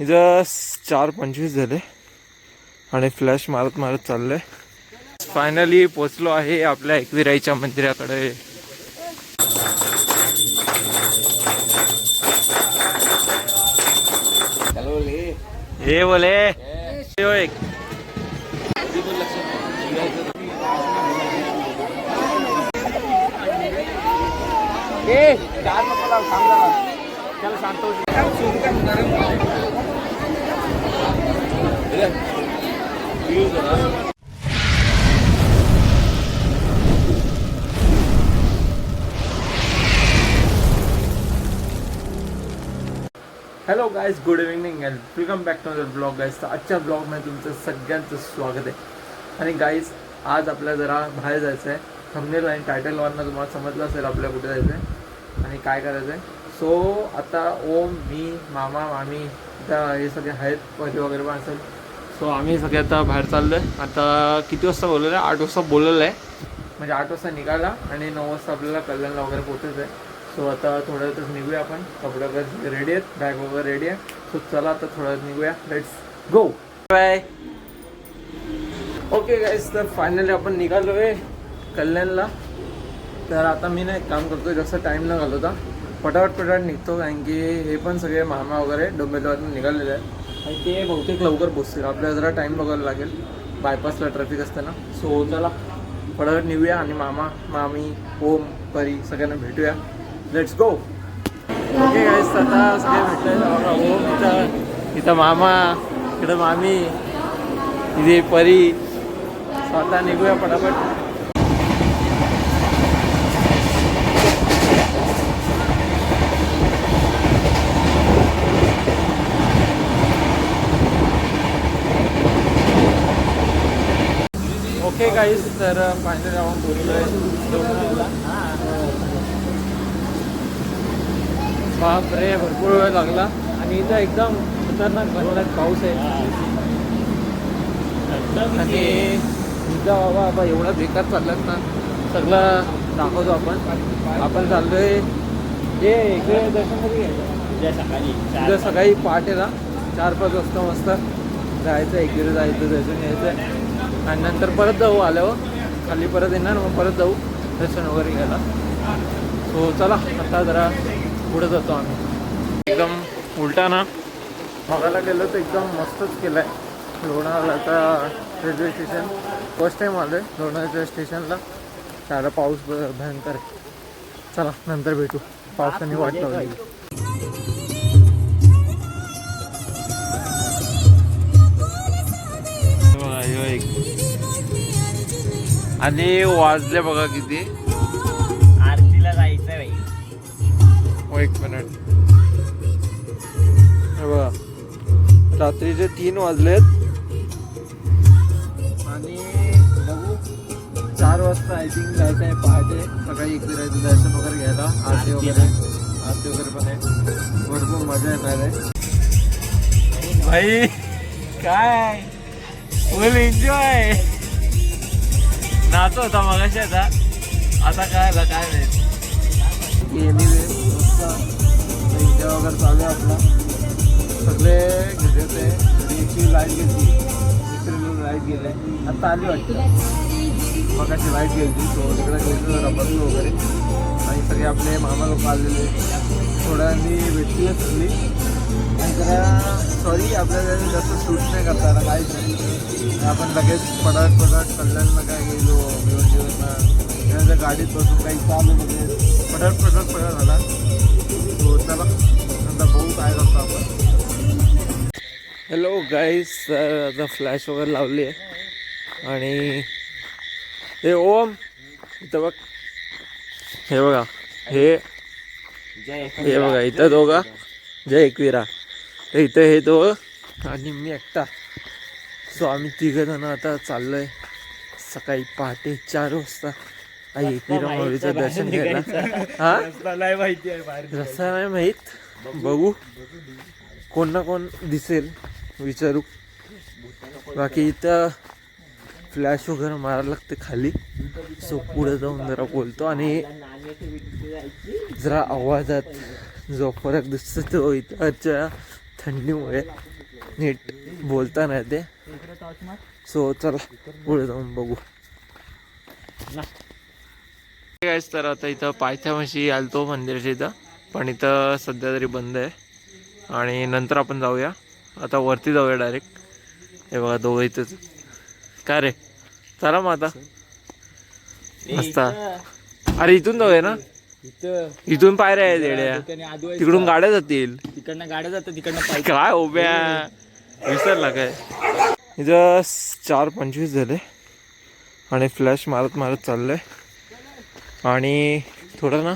इथं चार पंचवीस झाले. आणि फ्लॅश मारत मारत चाललंय. फायनली पोचलो आहे आपल्या एकविराईच्या मंदिराकडे. हे बोले. एक. Hello guys good evening and welcome back to other blog guys तर आजच्या ब्लॉगमध्ये तुमचं सगळ्यांचं स्वागत आहे. आणि गाईज आज आपल्याला जरा बाहेर जायचं आहे. थंबनेल आणि टायटलवरनं तुम्हाला समजलं असेल आपल्याला कुठे जायचं आहे आणि काय करायचं आहे. सो आता ओम मी मामा मामी हे सगळे आहेत पहिले वगैरे पण असेल. सो आम्ही सगळे आता बाहेर चाललो आहे आता किती वाजता बोललेलं आहे आठ वाजता बोललेलं आहे म्हणजे आठ वाजता निघाला आणि नऊ वाजता आपल्याला कल्याणला वगैरे पोहोचत आहे. सो आता थोड्या वेळातच निघूया आपण. कपडे वगैरे रेडी आहेत. बॅग वगैरे रेडी आहे. सो चला आता थोड्या वेळात निघूया. Let's go bye okay guys तर फायनली आपण निघालो आहे कल्याणला. तर आता मी ना एक काम करतो जास्त टाईम न घालवता. पटापट पटापट निघतो कारण की हे पण सगळे मामा वगैरे डोंबिवलीवरून निघालेले आहेत. आणि ते बहुतेक लवकर पोचतील. आपल्याला जरा टाईम बघायला लागेल. बायपासला ट्रॅफिक असताना. सो चला. पटापट निघूया आणि मामा मामी ओम परी सगळ्यांना भेटूया. लेट्स गो ओके गाईस आता सगळे भेटले ओम इथं इथं मामा इकडं मामी इथे परी. स्वतः निघूया पटापट ओके काहीच तर फायनल आपण बाप रे भरपूर वेळ लागला. आणि इथं एकदम खतरनाक खतरनाक पाऊस आहे. आणि इथं बाबा बाबा एवढा बेकार चाललात ना. सगळं दाखवतो आपण. आपण चाललोय. हे इकडे दर्शन कधी उद्या सकाळी पहाटेला चार पाच वाजता मस्त जायचं इकडे जायचं दर्शन घ्यायचं. आणि नंतर परत जाऊ आल्यावर खाली परत येणार मग परत जाऊ दर्शन वगैरे घ्यायला. सो चला आता जरा पुढे जातो आम्ही. एकदम उलटा ना बघायला गेलो तर एकदम मस्तच केलं आहे लोणावळ्याचा रेल्वे स्टेशन फर्स्ट टाईम आलो आहे लोणावळ्याच्या स्टेशनला त्याला पाऊस भयंकर आहे. चला नंतर भेटू. पावसाने वाट लावली. आणि वाजले बघा किती. आरतीला जायचंय बाई. हो एक मिनिट. बघा. रात्रीचे तीन वाजलेत. आणि बघू चार वाजता आय थिंक जायचं आहे पहाटे. सकाळी इकडे राहायचं दर्शन वगैरे घ्यायला. आरती वगैरे. आरती वगैरे पण आहे. भरपूर मजा येणार आहे. भाई काय? फुल एन्जॉय नाचो होता मगाशी आता. आता काय आला काय नाही एनिवे वगैरे चालू आहे आपला. सगळे घेते होते. लाइट गेली. दुसरी लाइट गेले. आता आली वाटतं. मग अशी लाइट गेली तो तिकडे गेलो जरा वगैरे. आणि सगळे आपले मामा लोक आलेले. थोड्यांनी भेटली सगळी सॉरी आपल्याला जास्त शूट नाही करता आलं काहीच आपण लगेच पडाट पडाट कल्याणला काय गेलो घेऊन त्यानंतर गाडीत बसून काही चालू म्हणजे पडाट पडाट पडाट झाला. तो चला नंतर बघू काय करतो आपण. हॅलो गाईस आता फ्लॅश वगैरे लावली आहे. आणि हे ओम इथं बघ. हे बघा हे हे बघा इथं दोघं. जय एकविरा. इथं हे दोघं. आणि मी एकटा. सो आम्ही तिघ जण आता चाललोय. सकाळी पहाटे चार वाजता. आई एकविरा माऊलीचं दर्शन घ्यायला. हा? नाही माहिती आहे बाहेर रस्ता नाही माहीत. बघू. कोण ना कोण दिसेल. विचारू. बाकी इथं फ्लॅश वगैरे मारायला लागते खाली. सो पुढे जाऊन जरा बोलतो आणि जरा आवाजात जो फरक दिसतो तो इथच्या थंडीमुळे नीट बोलता नाही ते सो चला पुढे जाऊन बघू. गाईस तर आता इथं पायथ्यापाशी आलतो मंदिराच्या इथं पण इथं सध्या तरी बंद आहे. आणि नंतर आपण जाऊया. आता वरती जाऊया डायरेक्ट हे बघा दोघं इथंच. काय रे? चला मग आता. मस्त. अरे इथून जाऊया ना? इथून पायऱ्या आहेत येड्या. तिकडून गाड्या जातील. तिकडनं गाड्या जातात तिकडनं पायी काय उभ्या. विसरला काय? इथं चार पंचवीस झाले. आणि फ्लॅश मारत मारत चाललंय. आणि थोडं ना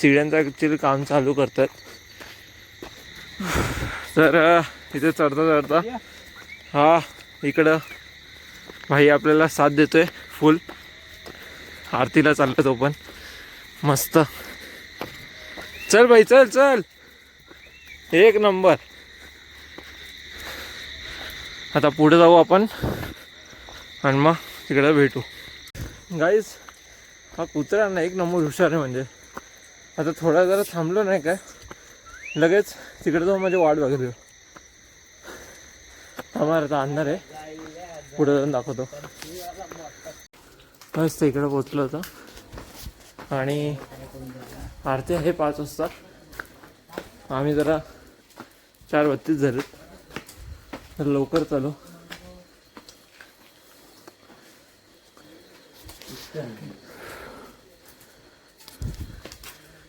सिड्यांचं ॲक्च्युली काम चालू करतात. तर इथे चढता चढता हा इकडं भाई आपल्याला साथ देतोय फुल आरतीला चाललं तो पण. मस्त. चल भाई चल चल. एक नंबर. आता पुढे जाऊ आपण. आणि मग तिकडे भेटू. गाईज हा कुत्रा ना एक नंबर हुशार आहे म्हणजे. आता थोडा जरा थांबलो नाही काय लगेच तिकडे जाऊन म्हणजे वाट बघत आम्हाला आता अंधार आहे. पुढे जाऊन दाखवतो. बस ते इकडे पोचलो होतं आणि आरती आहे पाच वाजता. आम्ही जरा चार बत्तीस झालेत. तर लवकर चालू.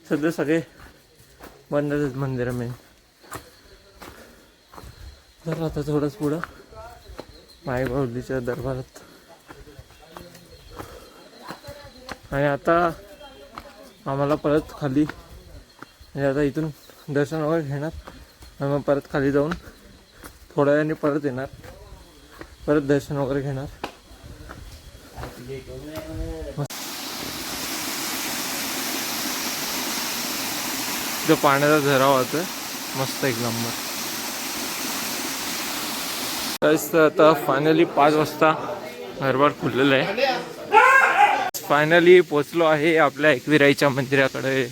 सध्या सगळे बंदच आहेत मंदिरं मेन तर आता थोडंच पुढं माईबाऊलीच्या दरबारात. आणि आता आम्हाला परत खाली म्हणजे आता इथून दर्शन वगैरे घेणार. आम्ही मग परत खाली जाऊन थोड्या वेळाने परत येणार. परत दर्शन वगैरे घेणार. जो पाण्याचा झरा वाहतोय. मस्त एक नंबर तर आता फायनली पाच वाजता दरबार खुललेलं आहे. फायनली पोचलो आहे आपल्या एकविराईच्या मंदिराकडे.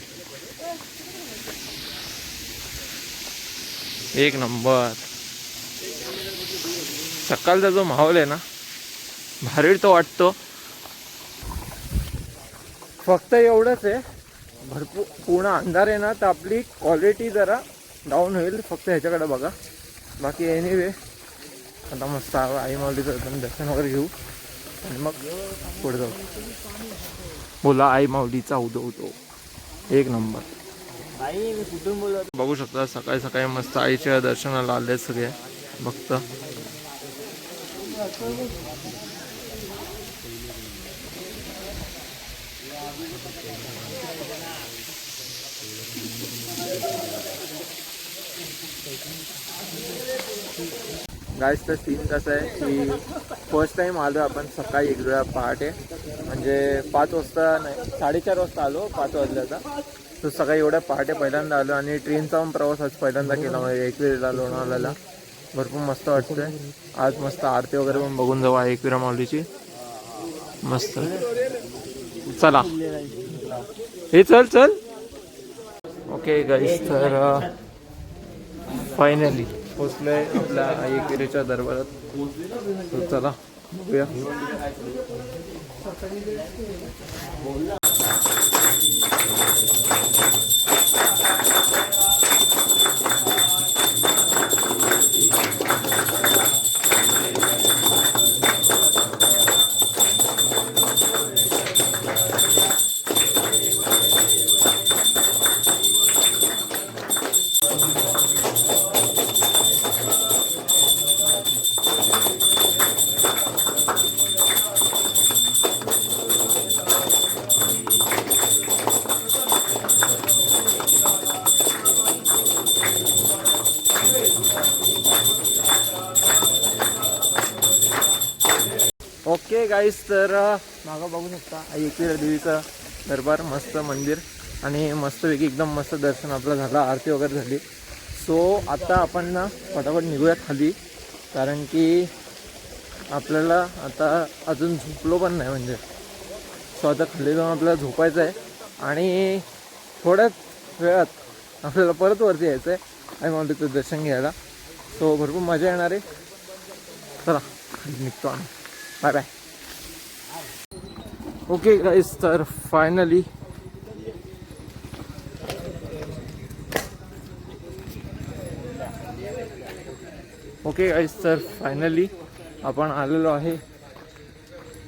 एक नंबर. सकाळचा जो माहोल आहे ना भारी तो वाटतो. फक्त एवढंच आहे भरपूर पूर्ण अंधार आहे ना तर आपली क्वालिटी जरा डाऊन होईल फक्त ह्याच्याकडे बघा. बाकी एनिवे आता मस्त आई माऊलीचं दर्शन वगैरे घेऊ. आणि मग पुढे जाऊ. बोला आई माऊलीचा उदवतो एक नंबर. बघू शकता सकाळी सकाळी मस्त आईच्या दर्शनाला आले सगळे भक्त. तर सीन कसं आहे की फर्स्ट टाईम आलो आपण सकाळी एक वेळा पहाटे. म्हणजे पाच वाजता नाही साडेचार वाजता आलो पाच वाजल्याचा तर सकाळी एवढ्या पहाटे पहिल्यांदा आलो आणि ट्रेनचा पण प्रवास आज पहिल्यांदा केला म्हणजे एकविरीला लोणावळ्याला. भरपूर मस्त वाटतंय. आज मस्त आरती वगैरे पण बघून जाऊ एकविरा माऊलीची. मस्त. चला. हे चल चल. ओके गाईस तर फायनली पोचलंय आपल्या एकविरेच्या दरबारात. चला बघूया. ओके गाईस तर मागं बघू शकता आई देवीचं दरबार मस्त मंदिर आणि मस्तपैकी एकदम मस्त दर्शन आपलं झालं आरती वगैरे झाली. सो आता आपण ना फटाफट निघूया खाली कारण की आपल्याला आता अजून झोपलो पण नाही म्हणजे. सो आता खाली जाऊन आपल्याला झोपायचं आहे आणि थोड्याच वेळात आपल्याला परत वरती यायचं आहे. मग तिथं दर्शन घ्यायला. सो भरपूर मजा येणार आहे. चला निघतो आम्ही. बाय बाय ओके गाईज तर फायनली ओके गाईज तर फायनली आपण आलेलो आहे.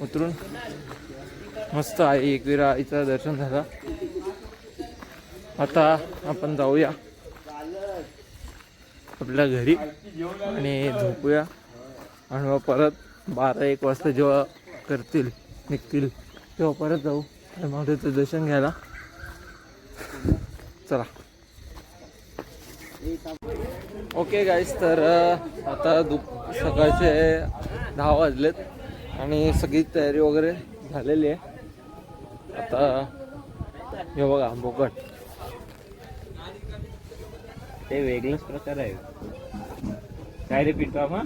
उतरून. मस्त आहे एकविरा आईचं दर्शन झालं. आता आपण जाऊया. आपल्या घरी आणि झोपूया. आणि मग परत बारा एक वाजता जेव्हा करतील निघतील. तेव्हा परत जाऊ. त्याचं दर्शन घ्यायला. चला. ओके गाईस तर आता दुप सकाळचे दहा वाजलेत. आणि सगळी तयारी वगैरे झालेली आहे. आता हे बघा बोकट ते वेगळंच प्रकार आहे. काय रे पिंटू मग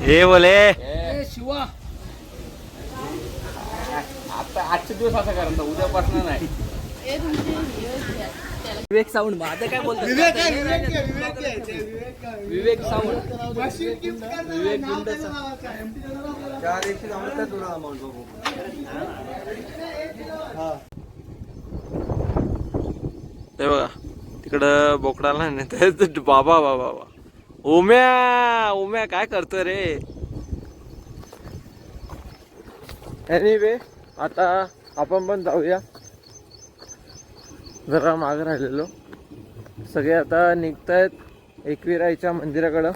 हे बोले. शिवा. आता आजचे दिवस असा करता उद्यापासून नाही. विवेक साऊंड माझं काय बोलतो विवेक साऊंड विवेक हे. बघा तिकडं बोकडाला नाही बाबा बाबा बाबा. उम्या उम्या काय करतोय रे? एनिवे आता आपण पण जाऊया. जरा मागे राहिलेलो. सगळे आता निघत आहेत एकविराईच्या मंदिराकडं.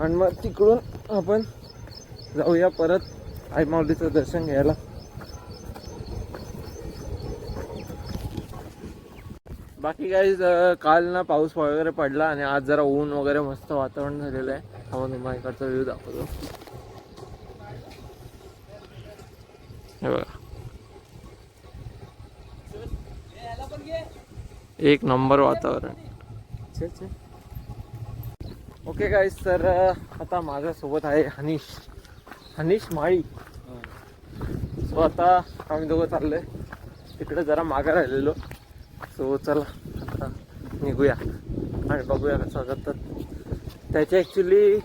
आणि मग तिकडून आपण जाऊया परत आई माऊलीचं दर्शन घ्यायला. बाकी काही काल ना पाऊस वगैरे पडला आणि आज जरा ऊन वगैरे मस्त वातावरण झालेलं आहे. आम्हाला तुम्हाला इकडचा व्ह्यू दाखवतो. हे बघा. एक नंबर वातावरण. ओके काय तर आता माझ्यासोबत आहे हनीश. हनीश माळी. सो आता आम्ही दोघं चाललोय. तिकडे जरा मागं राहिलेलो. सो चला आता निघूया आणि बघूया कसं करतात त्याचे ॲक्च्युली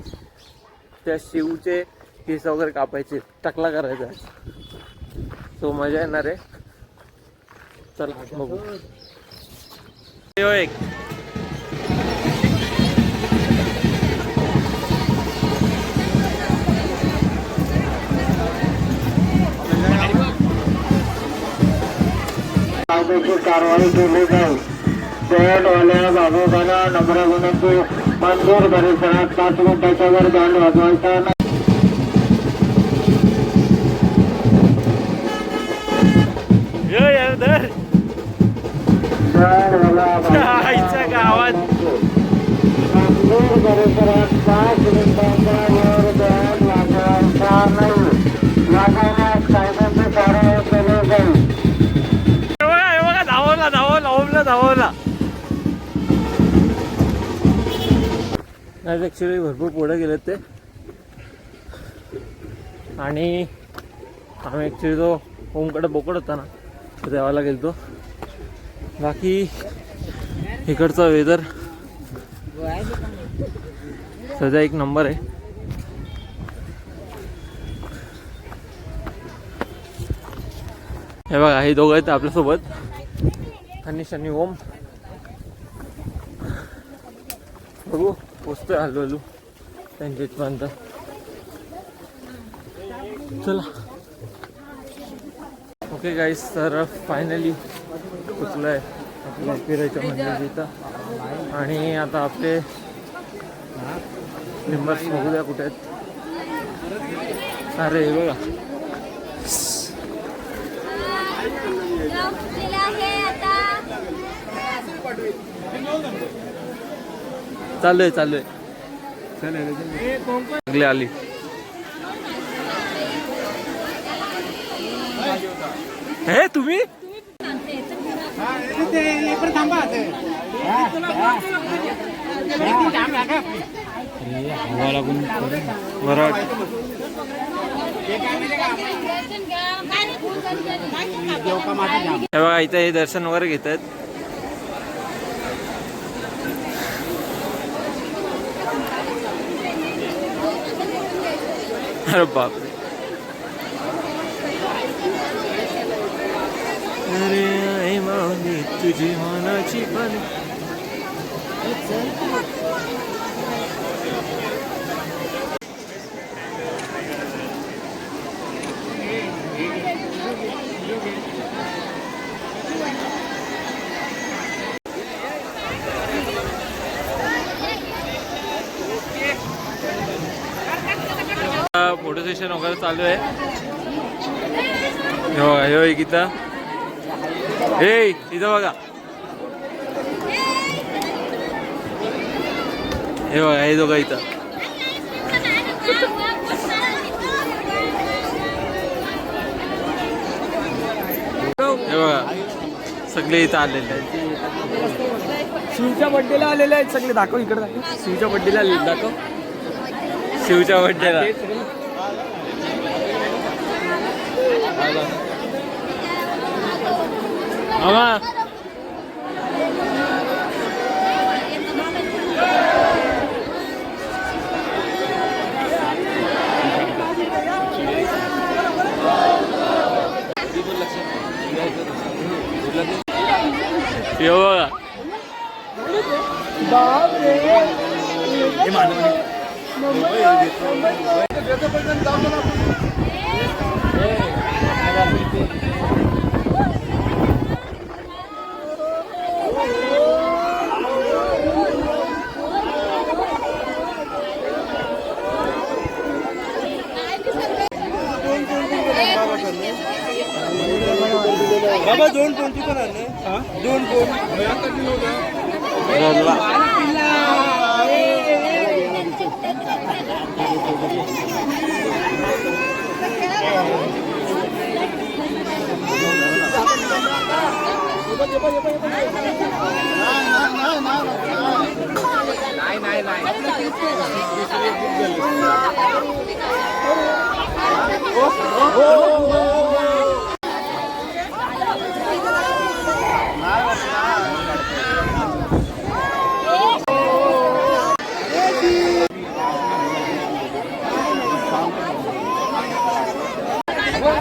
त्या शिवचे केस वगैरे कापायचे. टकला करायचा. आहे सो मजा येणार आहे. चला बघू. यो एक कायदेशीर कारवाई केली जाईल शहरवाल्या बाबूबाला नम्र विनंती मंदिर परिसरात पाच मिनिटाच्या वर बँड वाजवायचा नाही यो यार धर शहरवाला आईच्या गावात. मंदिर धावला धावला ओमला धावला आज ॲक्च्युली भरपूर पुढे गेलेत ते. आणि आम्ही ॲक्च्युली तो ओमकडे बोकड होता ना देवाला देवाला गेलतो. बाकी इकडचा वेदर सध्या एक नंबर आहे. हे बघा हे दोघं आहेत आपल्यासोबत. आणि शनी ओम. बघू पोचतोय हलू त्यांच्या इथपर्यंत चला. ओके गाईस तर फायनली पोचलो आहे आपल्या फिरायच्या म्हणजे इथं. आणि आता आपले मेंबर्स बघू द्या कुठे आहेत. अरे हे बघा. चालू आहे चालू आहे आली. हे तुम्ही? बरं हे बघा इथे हे दर्शन वगैरे घेत आहेत अरे बापरे अरे आई माऊली तुझी मनाची पण. फोटो सेशन वगैरे चालू आहे. हो, हे गीता. हे हे इथं बघा हे बघा हे दोघं इथं हे बघा सगळे इथं आलेले आहेत शिवच्या बड्डेला आलेले आहेत सगळे दाखव इकडे दाखव शिवच्या बड्डेला आले दाखव शिवच्या बड्डेला मामा हे बघा बाबा दोन कोणती पण आले दोन कोण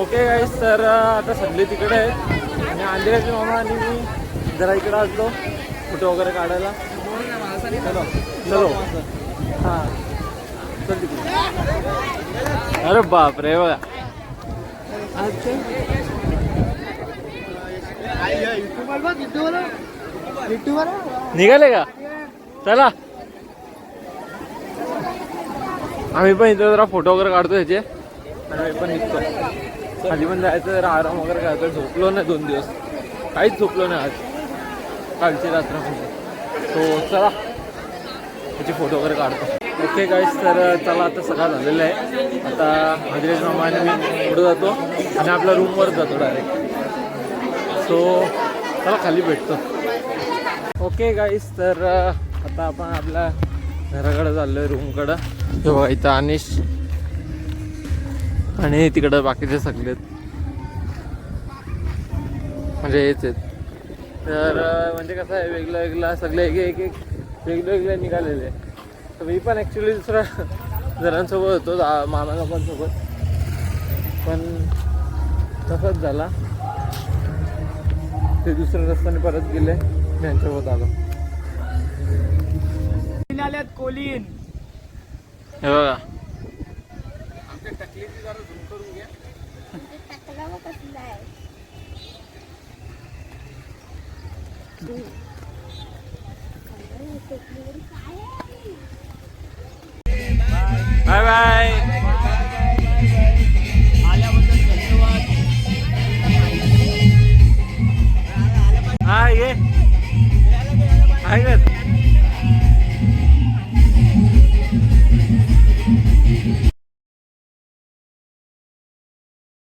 ओके गाईस तर आता संधी तिकडे आहे. आणि आंध्राचे मामा आणि मी जरा इकडे असलो फोटो वगैरे काढायला. चलो। हां अरे बाप रे बघा. निघाले का? चला. आम्ही पण इथं जरा फोटो वगैरे काढतो याचे आणि पण निघतो. खाली पण जायचं जरा आराम वगैरे करायचं. झोपलो नाही दोन दिवस. काहीच झोपलो नाही आज. कालची रात्र म्हणजे. हो चला. त्याचे फोटो वगैरे काढतो. ओके गाईस तर चला आता सकाळ झालेलं आहे. आता हजरेश मामाने मी पुढं जातो आणि आपल्या रूमवर जातो डायरेक्ट सो चला खाली भेटतो. ओके गाईस तर आता आपण आपल्या घराकडं चाललो आहे रूमकडं हो बघा इथं अनिश आणि तिकडं बाकीचे सगळे म्हणजे हेच आहेत. तर म्हणजे कसं आहे वेगळं वेगळं सगळे एक एक एक वेगळे वेगळे निघालेले. तर मी पण ॲक्च्युली दुसऱ्या जणांसोबत होतो मामा पण सोबत. पण तसंच झाला. ते दुसऱ्या रस्त्याने परत गेले मी यांच्यासोबत आलो. कोलीन. हे बघा. कसला आहे? Bye bye. आल्याबद्दल धन्यवाद हा ये. आहे